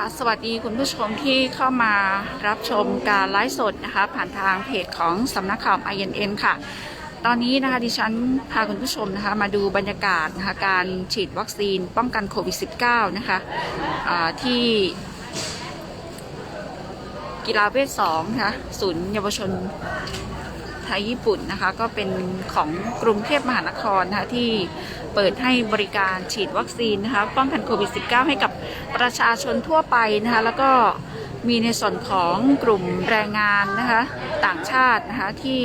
ค่ะสวัสดีคุณผู้ชมที่เข้ามารับชมการไลฟ์สดนะคะ ผ่านทางเพจของสำนักข่าว INN ค่ะ ตอนนี้นะคะดิฉันพาคุณผู้ชมนะคะมาดูบรรยากาศนะคะการฉีดวัคซีนป้องกันโควิด -19 นะคะอ่าที่กีฬาเวท2นะคะศูนย์เยาวชน ไทยญี่ปุ่นนะคะ ก็เป็นของกรุงเทพมหานครนะคะที่เปิดให้บริการฉีดวัคซีนนะคะป้องกันโควิด -19 ให้กับประชาชนทั่วไปนะคะแล้วก็มีในส่วนของกลุ่มแรงงานนะคะต่างชาตินะคะที่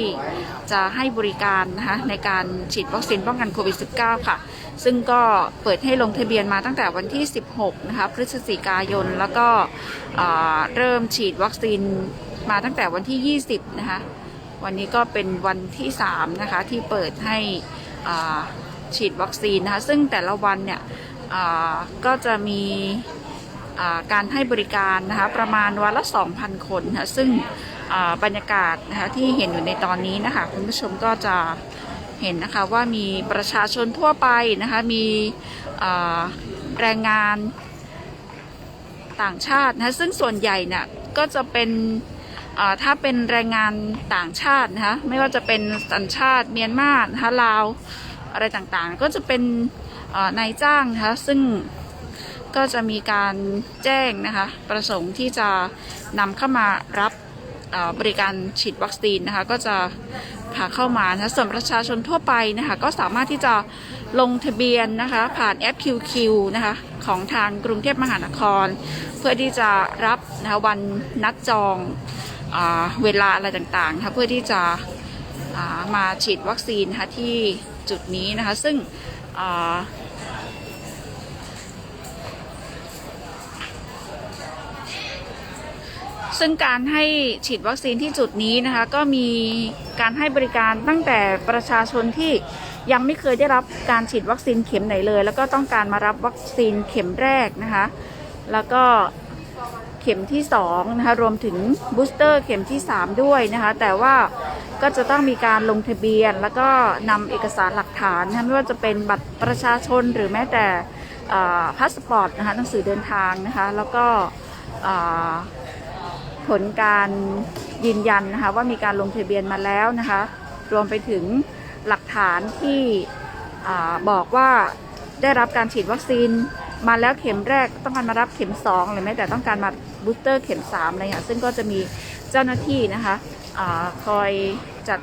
จะให้บริการนะคะในการฉีดวัคซีนป้องกันโควิด -19 ค่ะ ซึ่งก็เปิดให้ลงทะเบียนมาตั้งแต่วันที่ 16 นะคะพฤศจิกายน แล้วก็เริ่มฉีดวัคซีนมาตั้งแต่วันที่ 20 นะคะ วันนี้ก็เป็นวันที่3นะคะที่เปิดให้ฉีดวัคซีนนะคะซึ่งแต่ละวันเนี่ยก็จะมีการให้บริการนะคะประมาณวันละ 2,000 คนนะะซึ่งบรรยากาศนะคะที่เห็นอยู่ในตอนนี้นะคะคุณผู้ชมก็จะเห็นนะคะว่ามีประชาชนทั่วไปนะคะมีแรงงานต่างชาตินะะซึ่งส่วนใหญ่เนี่ยก็จะเป็น ถ้าเป็นแรงงานต่างชาตินะคะไม่ว่าจะเป็นสัญชาติเมียนมานะคะลาวอะไรต่างๆ ก็จะเป็นนายจ้างนะคะซึ่งก็จะมีการแจ้งนะคะประสงค์ที่จะนำเข้ามารับบริการฉีดวัคซีนนะคะก็จะพาเข้ามานะะส่วนประชาชนทั่วไปนะคะก็สามารถที่จะลงทะเบียนนะคะผ่านแอป QQ นะคะของทางกรุงเทพมหานคร เพื่อที่จะรับนะคะวันนัดจอง เวลาอะไรต่างๆนะคะเพื่อที่จะามาฉีดวัคซีนนะคะที่จุดนี้นะคะซึ่งซึ่งการให้ฉีดวัคซีนที่จุดนี้นะคะก็มีการให้บริการตั้งแต่ประชาชนที่ยังไม่เคยได้รับการฉีดวัคซีนเข็มไหนเลย แล้วก็ต้องการมารับวัคซีนเข็มแรกนะคะ แล้วก็ เข็มที่2นะคะรวมถึงบูสเตอร์เข็มที่ 3 ด้วยนะคะแต่ว่าก็จะต้องมีการลงทะเบียน แล้วก็นำเอกสารหลักฐานนะคะไม่ว่าจะเป็นบัตรประชาชนหรือแม้แต่พาสปอร์ตนะคะหนังสือเดินทางนะคะแล้วก็ผลการยืนยันนะคะว่ามีการลงทะเบียนมาแล้วนะคะรวมไปถึงหลักฐานที่อบอกว่าได้รับการฉีดวัคซีน มาแล้วเข็มแรกต้องการมารับเข็ม2หรือแม้แต่ต้องการมาบูสเตอร์เข็ม3อะไรอย่างเงี้ยซึ่งก็จะมีเจ้าหน้าที่นะคะอคอยจัด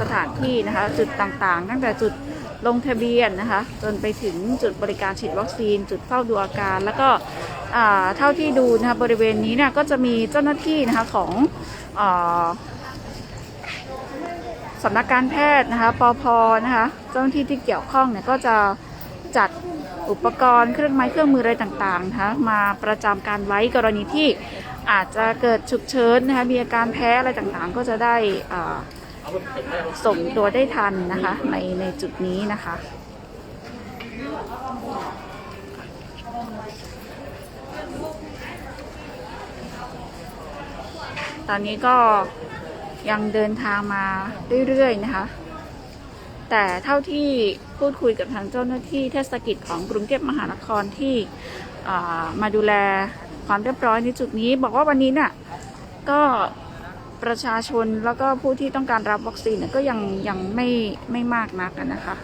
สถานที่นะคะจุดต่างๆ ตั้งแต่จุดลงทะเบียนนะคะจนไปถึงจุดบริการฉีดวัคซีน จุดเฝ้าดูอาการ แล้วก็เท่าที่ดูนะคะบริเวณนี้เนี่ยก็จะมีเจ้าหน้าที่นะคะของอสำนักการแพทย์นะคะปอพนะคะเจ้าหน้าที่ที่เกี่ยวข้องเนี่ยก็จะจัด อุปกรณ์เครื่องไม้เครื่องมืออะไรต่างๆนะคะมาประจำการไว้กรณีที่อาจจะเกิดฉุกเฉินนะคะมีอาการแพ้อะไรต่างๆ ก็จะได้ส่งตัวได้ทันนะคะในในจุดนี้นะคะตอนนี้ก็ยังเดินทางมาเรื่อยๆนะคะ แต่เท่าที่พูดคุยกับทางเจ้าหน้าที่เทศกิจของกรุงเทพมหานครที่มาดูแลความเรียบร้อยในจุดนี้ บอกว่าวันนี้เนี่ยก็ประชาชนแล้วก็ผู้ที่ต้องการรับวัคซีนก็ยังยังไม่ไม่มากนักนะคะ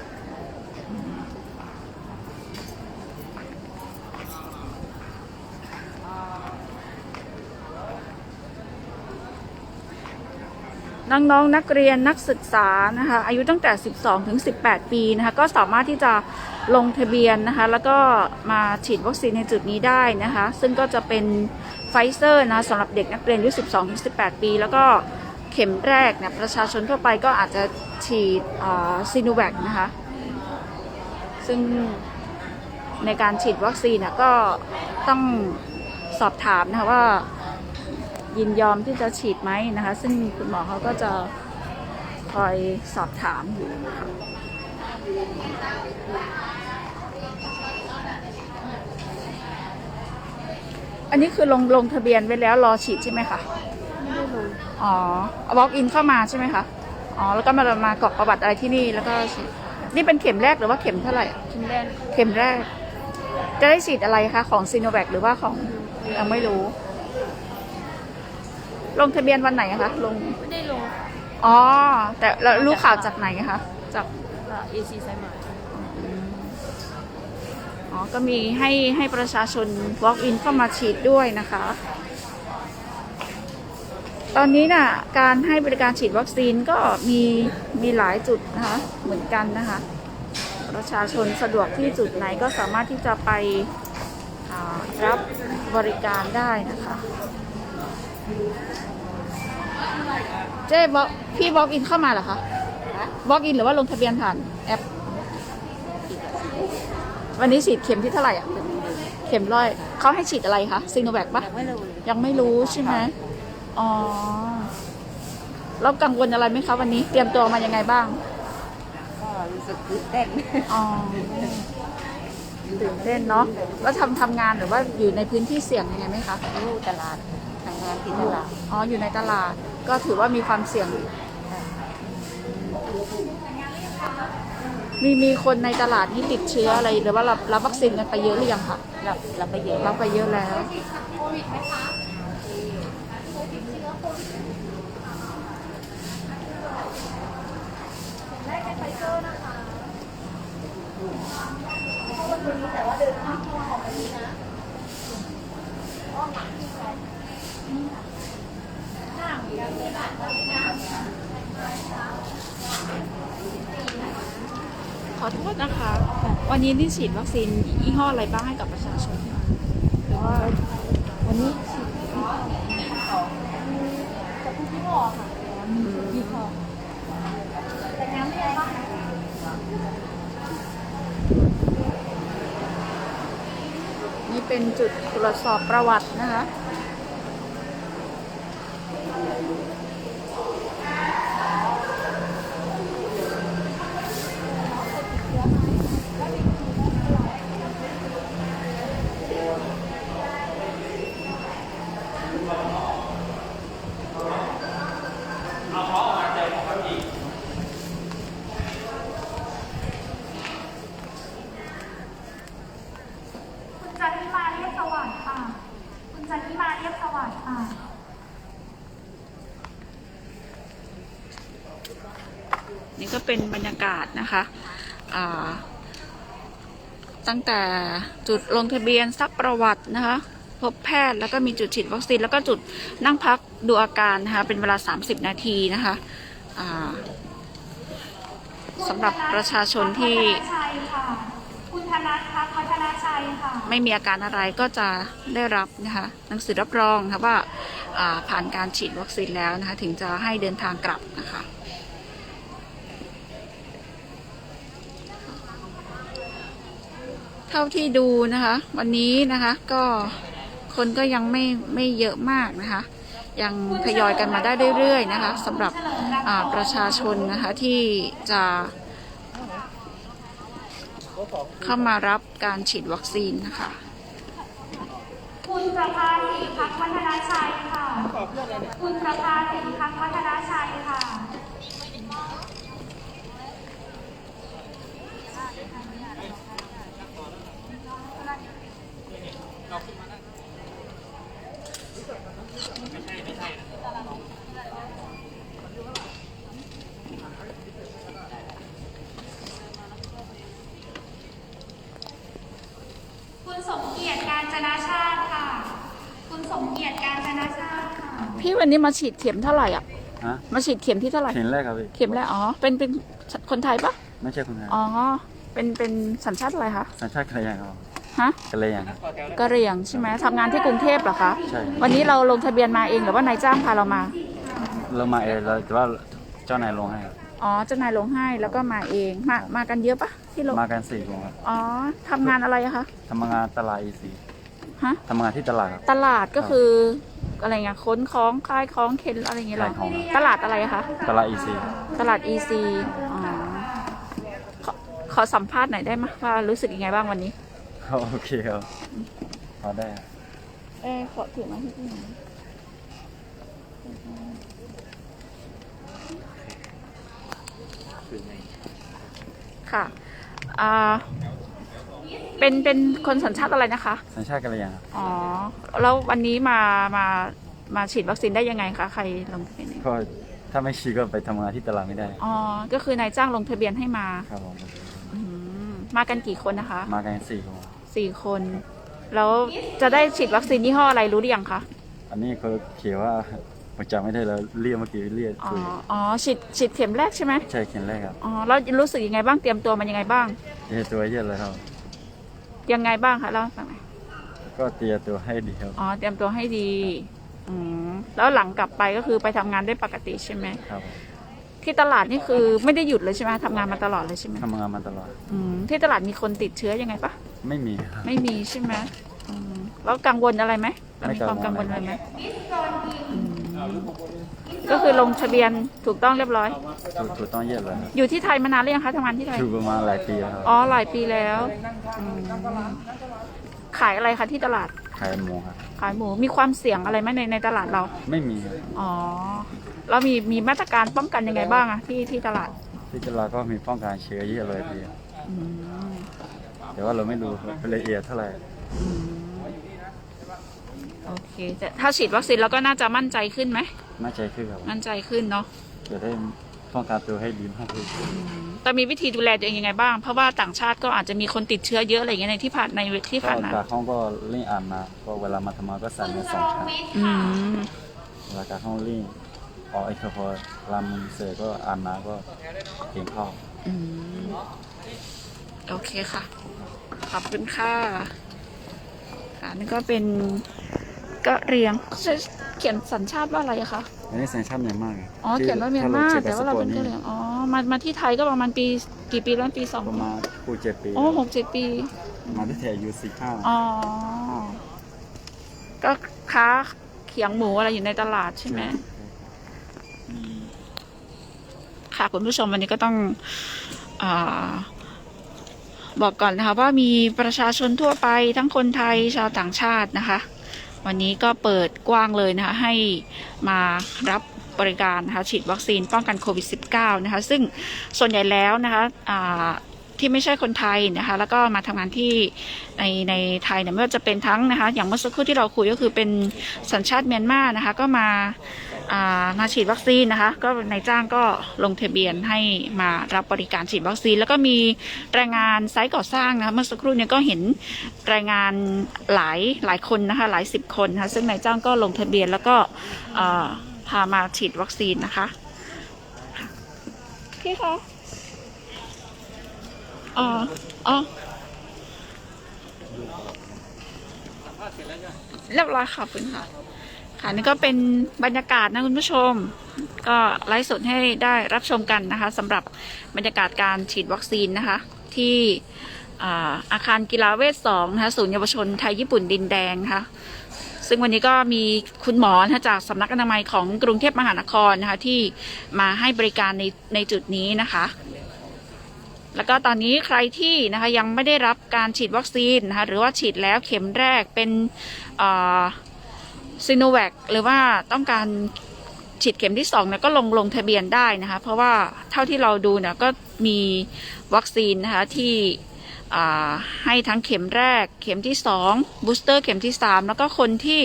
น้องๆนนักเรียนนักศึกษานะคะอายุตั้งแต่ 12 ถึง 18 ปีนะคะก็สามารถที่จะลงทะเบียนนะคะแล้วก็มาฉีดวัคซีนในจุดนี้ได้นะคะซึ่งก็จะเป็นไฟเซอร์นะสำหรับเด็กนักเรียนอายุ 12 ถึง 18 ปี แล้วก็เข็มแรกเนี่ยประชาชนทั่วไปก็อาจจะฉีดซีโนแวคนะคะซึ่งในการฉีดวัคซีนนะก็ต้องสอบถามนะคะว่า ยินยอมที่จะฉีดไหมนะคะ ซึ่งคุณหมอเขาก็จะคอยสอบถามอยู่นะคะอันนี้คือลงลงทะเบียนไว้แล้วรอฉีดใช่ไหมคะไม่ได้ลงอ๋อ walk in เข้ามาใช่ไหมคะ อ๋อ แล้วก็มามากรอกประวัติอะไรที่นี่แล้วก็ฉีด นี่เป็นเข็มแรกหรือว่าเข็มเท่าไหร่อะชิ้นแรก เข็มแรก จะได้ฉีดอะไรคะ ของซีโนแวคหรือว่าของขยังไม่รู้ ลงทะเบียนวันไหนอะคะลงไม่ได้ลงอ๋อ แต่เรารู้ข่าวจากไหนอะคะจากเอซีสายไหมอ๋อ ก็มีให้ให้ประชาชน walk in เข้ามาฉีดด้วยนะคะ ตอนนี้น่ะการให้บริการฉีดวัคซีนก็มีมีหลายจุดนะคะเหมือนกันนะคะ ประชาชนสะดวกที่จุดไหนก็สามารถที่จะไปอ่ารับบริการได้นะคะ เจ๊บอกพี่บอกอินเข้ามาเหรอคะบอกอินหรือว่าลงทะเบียนผ่านแอป วันนี้ฉีดเข็มที่เท่าไหร่อะ เข็มร้อย เขาให้ฉีดอะไรคะซีโนแวคปะไม่รู้เลยยังไม่รู้ใช่ไหมอ๋อแล้วกังวลอะไรไหมคะวันนี้ เตรียมตัวมายังไงบ้าง ก็รู้สึกตื่นเต้นอ๋อตื่นเต้นเนาะแล้วทำทำงานหรือว่าอยู่ในพื้นที่เสี่ยงยังไงไหมคะรู้ตลาด ทำงานที่ตลาดอ๋ออยู่ในตลาดก็ถือว่ามีความเสี่ยงมีมีคนในตลาดนี่ติดเชื้ออะไรหรือว่ารับรับวัคซีนกันไปเยอะหรือยังคะรับรับไปเยอะรับไปเยอะแล้วขอ ขอโทษนะคะ วันนี้นี่ฉีดวัคซีนยี่ห้ออะไรบ้างให้กับประชาชนหรือว่าวันนี้ฉีดยี่ห้อค่ะนี่เป็นจุดตรวจสอบประวัตินะคะ คุณจันทิมาเรียบสวัสดิ์ค่ะ คุณจันทิมาเรียบสวัสดิ์ค่ะ นี่ ก็เป็นบรรยากาศนะคะอ่าตั้งแต่จุดลงทะเบียนซักประวัตินะคะ พบแพทย์แล้วก็มีจุดฉีดวัคซีนแล้วก็จุดนั่งพักดูอาการนะคะเป็นเวลา 30 นาทีนะคะอ่าสำหรับประชาชนที่คุณธนชัยค่ะคุณธนัทพัฒน์พัฒนาชัยค่ะไม่มีอาการอะไรก็จะได้รับนะคะหนังสือรับรองนะคะว่าอ่าผ่านการฉีดวัคซีนแล้วนะคะ ถึงจะให้เดินทางกลับนะคะ เท่าที่ดูนะคะ วันนี้นะคะก็คนก็ยังไม่ไม่เยอะมากนะคะ ยังทยอยกันมาได้เรื่อยๆนะคะสำหรับประชาชนนะคะที่จะเข้ามารับการฉีดวัคซีนนะคะคุณประภาสีพักวัฒนาชัยค่ะ คุณประภาสีพักวัฒนาชัยค่ะ คุณสมเกียรติการจนาชาติค่ะ คุณสมเกียรติการจนาชาติค่ะ พี่วันนี้มาฉีดเข็มเท่าไหร่อะฮะมาฉีดเข็มที่เท่าไหร่เห็นแรกครับพี่ เข็มแรกอ๋อเป็นเป็นคนไทยปะไม่ใช่คนไทยอ๋อเป็นเป็นสัญชาติอะไรคะสัญชาติกะเหรี่ยงครับฮะกะเหรี่ยงครับ กะเหรี่ยงใช่ไหมทำงานที่กรุงเทพเหรอคะใช่ วันนี้เราลงทะเบียนมาเองหรือว่านายจ้างพาเรามาเรามาเองเราแต่ว่าเจ้านายลงให้ครับอ๋อเจ้านายลงให้แล้วก็มาเองมามากันเยอะปะที่ลงมากันสี่คนครับอ๋อทำงานอะไรอะคะทำงานตลาดอีซี ฮะ ทำงานที่ตลาดครับ ตลาดก็คืออะไรเงี้ยขนของคายของเข็นอะไรอย่างเงี้ยเหรอขายของ ตลาดอะไรอะคะตลาดอีซีตลาด EC อ๋อขอขอสัมภาษณ์หน่อยได้ไหมว่ารู้สึกยังไงบ้างวันนี้โอเคครับพอได้ครับเออขอถือมาให้พี่หน่อยค่ะอ่า เป็นเป็นคนสัญชาติอะไรนะคะ สัญชาติกะเหรี่ยงครับอ๋อแล้ววันนี้มามามาฉีดวัคซีนได้ยังไงคะใครลงทะเบียนเองก็ถ้าไม่ฉีดก็ไปทำงานที่ตลาดไม่ได้ อ๋อก็คือนายจ้างลงทะเบียนให้มาครับผมอืมมากันกี่คนนะคะมากันสี่คนสี่คน แล้วจะได้ฉีดวัคซีนยี่ห้ออะไรรู้หรือยังคะอันนี้เขาเขียนว่าผมจำไม่ได้แล้วเรียกเมื่อกี้เรียกอ๋อคุยอ๋อฉีดฉีดเข็มแรกใช่ไหมใช่เขียนแรกครับอ๋อแล้วรู้สึกยังไงบ้างเตรียมตัวมันยังไงบ้างเตรียมตัวเยอะเลยครับ ยังไงบ้างคะเล่าให้ฟังหน่อยก็เตรียมตัวให้ดีครับอ๋อเตรียมตัวให้ดีอืมแล้วหลังกลับไปก็คือไปทำงานได้ปกติใช่ไหมครับผมที่ตลาดนี่คือไม่ได้หยุดเลยใช่ไหมทำงานมาตลอดเลยใช่ไหมทำงานมาตลอด อืมที่ตลาดมีคนติดเชื้อยังไงปะไม่มีครับ ไม่มีใช่ไหมอืมแล้วกังวลอะไรไหมเราไม่มีความกักังงววลลอะไรไหมอืม ก็คือลงทะเบียนถูกต้องเรียบร้อย ถูกถูกต้องเยอะเลยครับอยู่ที่ไทยมานานหรือยังคะทำงานที่ไทย อยู่ประมาณหลายปีแล้วครับอ๋อหลายปีแล้วอืมขายอะไรคะที่ตลาด ขายหมูครับ ขายหมูมีความเสี่ยงอะไรไหมในในตลาดเรา ไม่มีครับอ๋อแล้วมีมีมาตรการป้องกันยังไงบ้างอะที่ที่ตลาดที่ตลาดก็มีป้องกันเชื้อเยอะเลยทีเดียวอืมแต่ว่าเราไม่รู้ละเอียดเท่าไหร่อืมโอเคแต่ถ้าฉีดวัคซีนแล้วก็น่าจะมั่นใจขึ้นไห มน่าใจขึ้นครับมั่นใจขึ้นเนาะจะได้ป้องกันตัวให้ดีมากขึ้นแต่มีวิธีดูแลตัวเองยังไงบ้าง เพราะว่าต่างชาติก็อาจจะมีคนติดเชื้อเยอะอะไรอย่างเงี้ยในที่ผ่านในที่ก็ผ่านมาจากห้องก็เล่นอ่านมาก็เวลามาทำงานก็ใส่เนื้อสองชั้นอืมเวลาจากห้องเล่นออกไอ้คอพอลามุนเสร็จก็อ่านมาก็เก่งข้าวอืมโอเคค่ะ ขอบคุณค่ะค่ะนี่ก็เป็น ก็เรียงเขียนสัญชาติว่าอะไรอะคะอันนี้สัญชาติเมียนมาไงอ๋อเขียนว่าเมียนมาแต่ว่าเราเป็นกะเหรี่ยงอ๋อมามาที่ไทยก็ประมาณปีกี่ปีแล้วปีสองประมาณปูเจ็ดปีโอ้หกเจ็ดปี มาที่แถวยูสี่ห้าอ๋อก็ค้าเขียงหมูอะไรอยู่ในตลาดใช่ไหมค่ะคุณผู้ชมวันนี้ก็ต้องอาบอกก่อนนะคะว่ามีประชาชนทั่วไปทั้งคนไทยชาวต่างชาตินะคะ วันนี้ก็เปิดกว้างเลยนะคะให้มารับบริการนะคะฉีดวัคซีนป้องกันโควิด -19 นะคะซึ่งส่วนใหญ่แล้วนะคะ ที่ไม่ใช่คนไทยนะคะ แล้วก็มาทำงานที่ในในไทยเนี่ยไม่ว่าจะเป็นทั้งนะคะ อย่างเมื่อสักครู่ที่เราคุยก็คือเป็นสัญชาติเมียนมานะคะ ก็มาอามาฉีดวัคซีนนะคะ ก็นายจ้างก็ลงทะเบียนให้มารับบริการฉีดวัคซีน แล้วก็มีแรงงานไซต์ก่อสร้างนะคะเมื่อสักครู่เนี่ยก็เห็นแรงงานหลายหลายคนนะคะหลายสิบคนนะคะซึ่งนายจ้างก็ลงทะเบียนแล้วก็อ่าพามาฉีดวัคซีนนะคะพี่คะ อ๋อ อ๋อเรียบร้อยค่ะคุณค่ะ ค่ะนี่ก็เป็นบรรยากาศนะคุณผู้ชม ก็ไลฟ์สดให้ได้รับชมกันนะคะสำหรับบรรยากาศการฉีดวัคซีนนะคะ ที่อ่าอาคารกีฬาเวทสองนะคะศูนย์เยาวชนไทยญี่ปุ่นดินแดงนะคะซึ่งวันนี้ก็มีคุณหมอจากสำนักอนามัยของกรุงเทพมหานครนะคะที่มาให้บริการในในจุดนี้นะคะ แล้วก็ตอนนี้ใครที่นะคะยังไม่ได้รับการฉีดวัคซีนนะคะหรือว่าฉีดแล้วเข็มแรกเป็นซีโนแวคหรือว่าต้องการฉีดเข็มที่สองเนี่ยก็ลงลงทะเบียนได้นะคะ เพราะว่าเท่าที่เราดูเนี่ยก็มีวัคซีนนะคะที่ให้ทั้งเข็มแรก เข็มที่สองบูสเตอร์เข็มที่สามแล้วก็คนที่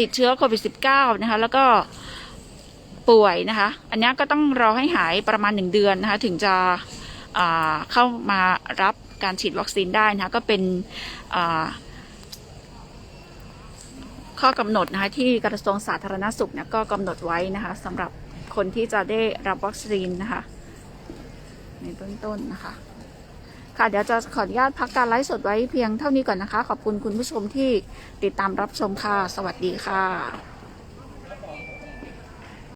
ติดเชื้อโควิด -19 นะคะแล้วก็ป่วยนะคะ อันนี้ก็ต้องรอให้หายประมาณหนึ่งเดือนนะคะถึงจะ เข้ามารับการฉีดวัคซีนได้นะคะก็เป็นข้อกำหนดนะคะที่กระทรวงสาธารณสุขเนี่ยก็กำหนดไว้นะคะสำหรับคนที่จะได้รับวัคซีนนะคะในเบื้องต้นนะคะค่ะเดี๋ยวจะขออนุญาตพักการไลฟ์สดไว้เพียงเท่านี้ก่อนนะคะ ขอบคุณคุณผู้ชมที่ติดตามรับชมค่ะ สวัสดีค่ะ